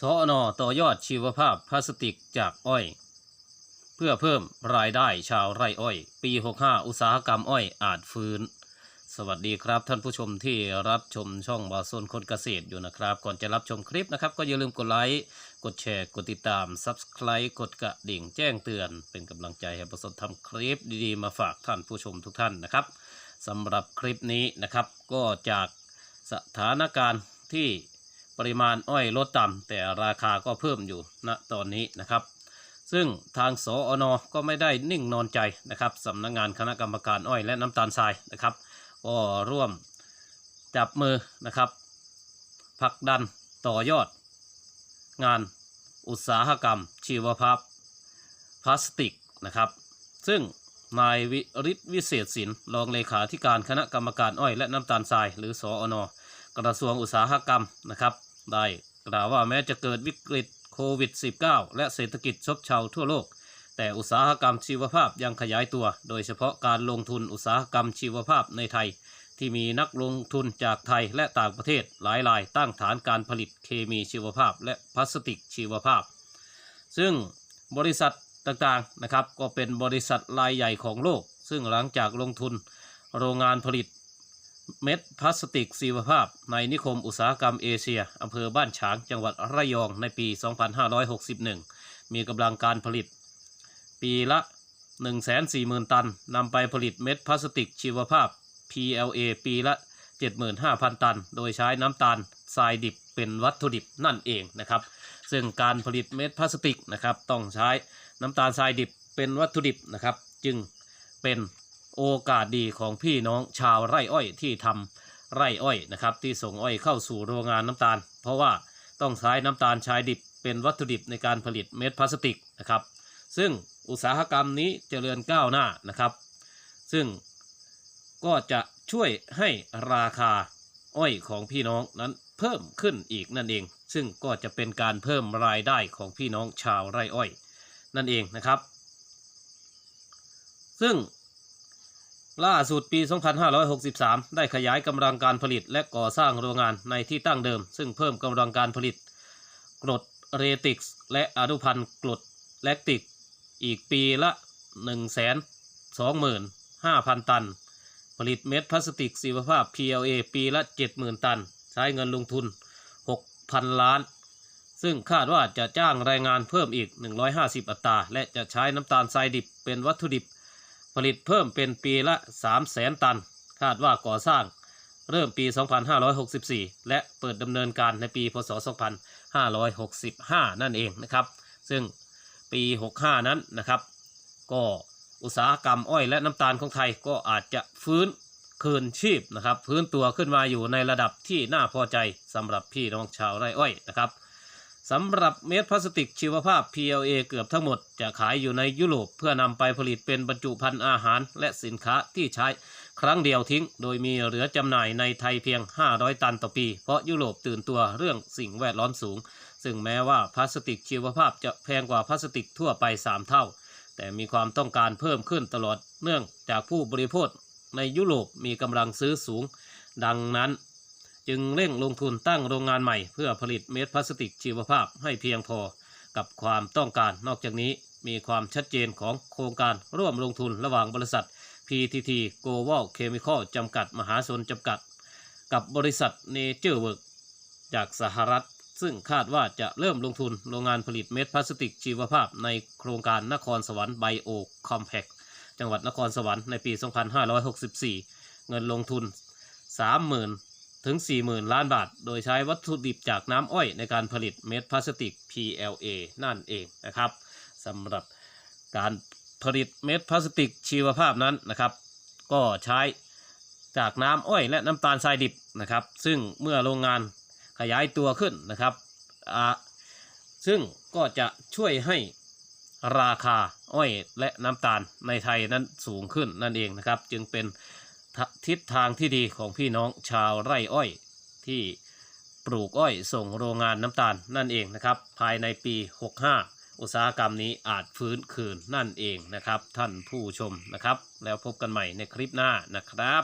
สอนอต่อยอดชีวภาพพลาสติกจากอ้อย เพื่อเพิ่มรายได้ชาวไร่อ้อย ปี 65 อุตสาหกรรมอ้อยอาจฟื้น สวัสดีครับท่านผู้ชมที่รับชมช่องบาโซนคนเกษตรอยู่นะครับ ก่อนจะรับชมคลิปนะครับ ก็อย่าลืมกดไลค์กดแชร์กดติดตาม Subscribe กดกระดิ่งแจ้งเตือน เป็นกำลังใจให้บาโซนทำคลิปดีๆ มาฝากท่านผู้ชมทุกท่านนะครับสำหรับคลิปนี้นะครับก็จากสถานการณ์ที่ ปริมาณอ้อยลดต่ำแต่ราคาก็เพิ่มอยู่ณตอนนี้นะครับ ซึ่งทางสอนอก็ไม่ได้นิ่งนอนใจนะครับสำนักงงานคณะกรรมการอ้อยและน้ำตาลทรายนะครับก็ร่วมจับมือนะครับผลักดันต่อยอด งานอุตสาหกรรม ชีวภาพพลาสติกนะครับ ซึ่งนายวิริศวิเศษสินรองเลขาธิการคณะกรรมการอ้อยและน้ำตาลทราย หรือสออนกระทรวงอุตสาหกรรมนะครับ ได้กล่าวว่าแม้จะเกิดวิกฤตโควิด -19 และเศรษฐกิจซบเซาทั่วโลก แต่อุตสาหกรรมชีวภาพยังขยายตัว โดยเฉพาะการลงทุนอุตสาหกรรมชีวภาพในไทย ที่มีนักลงทุนจากไทยและต่างประเทศหลายรายตั้งฐานการผลิตเคมีชีวภาพ และพลาสติกชีวภาพ ซึ่งบริษัทต่างๆนะครับก็เป็นบริษัทรายใหญ่ของโลก ซึ่งหลังจากลงทุนโรงงานผลิต เม็ดพลาสติกชีวภาพ ในนิคมอุตสาหกรรมเอเชียอำเภอบ้านฉางจังหวัดระยองในปี 2561 มีกำลังการผลิต ปีละ 140,000 ตันนำไปผลิตเม็ดพลาสติกชีวภาพ PLA ปีละ 75,000 ตัน โดยใช้น้ำตาลทรายดิบเป็นวัตถุดิบนั่นเองนะครับ ซึ่งการผลิตเม็ดพลาสติกนะครับต้องใช้น้ำตาลทรายดิบเป็นวัตถุดิบนะครับ จึงเป็น โอกาสดีของพี่น้องชาวไร่อ้อยที่ทำไร่อ้อยนะครับ ที่ส่งอ้อยเข้าสู่โรงงานน้ำตาล เพราะว่าต้องใช้น้ำตาลชายดิบเป็นวัตถุดิบในการผลิตเม็ดพลาสติกนะครับ ซึ่งอุตสาหกรรมนี้เจริญก้าวหน้านะครับ ซึ่งก็จะช่วยให้ราคาอ้อยของพี่น้องนั้นเพิ่มขึ้นอีกนั่นเอง ซึ่งก็จะเป็นการเพิ่มรายได้ของพี่น้องชาวไร่อ้อย นั่นเองนะครับ ซึ่ง ล่าสุดปี 2563 ได้ขยายกำลังการผลิตและก่อสร้างโรงงานในที่ตั้งเดิม ซึ่งเพิ่มกำลังการผลิต กรดเรติกส์และอนุพันธ์กรดแลคติก อีกปีละ 125,000 ตัน ผลิตเม็ดพลาสติกชีวภาพ PLA ปีละ 70,000 ตัน ใช้เงินลงทุน 6,000 ล้าน ซึ่งคาดว่าจะจ้างแรงงานเพิ่มอีก 150 อัตรา และจะใช้น้ำตาลทรายดิบเป็นวัตถุดิบ ผลิตเพิ่มเป็นปีละ 300,000ตัน คาดว่าก่อสร้างเริ่มปี 2564 และเปิดดำเนินการในปี พศ 2565 นั่นเองนะครับ ซึ่งปี 65 นั้นนะครับ ก็อุตสาหกรรมอ้อยและน้ำตาลของไทยก็อาจจะฟื้นคืนชีพนะครับ ฟื้นตัวขึ้นมาอยู่ในระดับที่น่าพอใจสำหรับพี่น้องชาวไร่อ้อยนะครับ สำหรับเม็ดพลาสติกชีวภาพ PLA เกือบทั้งหมด จะขายอยู่ในยุโรปเพื่อนำไปผลิตเป็นบรรจุภัณฑ์อาหารและสินค้าที่ใช้ครั้งเดียวทิ้ง โดยมีเหลือจำหน่ายในไทยเพียง 500 ตันต่อปี เพราะยุโรปตื่นตัวเรื่องสิ่งแวดล้อมสูง ซึ่งแม้ว่าพลาสติกชีวภาพจะแพงกว่าพลาสติกทั่วไป 3 เท่า แต่มีความต้องการเพิ่มขึ้นตลอดเนื่องจากผู้บริโภคในยุโรปมีกำลังซื้อสูง ดังนั้น จึงเร่งลงทุนตั้งโรงงานใหม่ เพื่อผลิตเม็ดพลาสติกชีวภาพให้เพียงพอกับความต้องการ นอกจากนี้มีความชัดเจนของโครงการร่วมลงทุนระหว่างบริษัท PTT Global Chemical จำกัดมหาชนจำกัด กับบริษัท Nature Work จากสหรัฐ ซึ่งคาดว่าจะเริ่มลงทุนโรงงานผลิตเม็ดพลาสติกชีวภาพ ในโครงการนครสวรรค์ไบโอคอมแพคจังหวัดนครสวรรค์ในปี 2564 เงินลงทุน 30,000 ถึง 40,000 ล้านบาท โดยใช้วัตถุดิบจากน้ำอ้อยในการผลิตเม็ดพลาสติก PLA นั่นเองนะครับสำหรับการผลิตเม็ดพลาสติกชีวภาพนั้นนะครับ ก็ใช้จากน้ำอ้อยและน้ำตาลทรายดิบนะครับ ซึ่งเมื่อโรงงานขยายตัวขึ้นนะครับซึ่งก็จะช่วยให้ราคาอ้อยและน้ำตาลในไทยนั้นสูงขึ้นนั่นเองนะครับ จึงเป็น ทิศทางที่ดีของพี่น้องชาวไร่อ้อย ที่ปลูกอ้อยส่งโรงงานน้ำตาลนั่นเองนะครับ ภายในปี 65 อุตสาหกรรมนี้อาจฟื้นคืนนั่นเองนะครับ ท่านผู้ชมนะครับ แล้วพบกันใหม่ในคลิปหน้านะครับ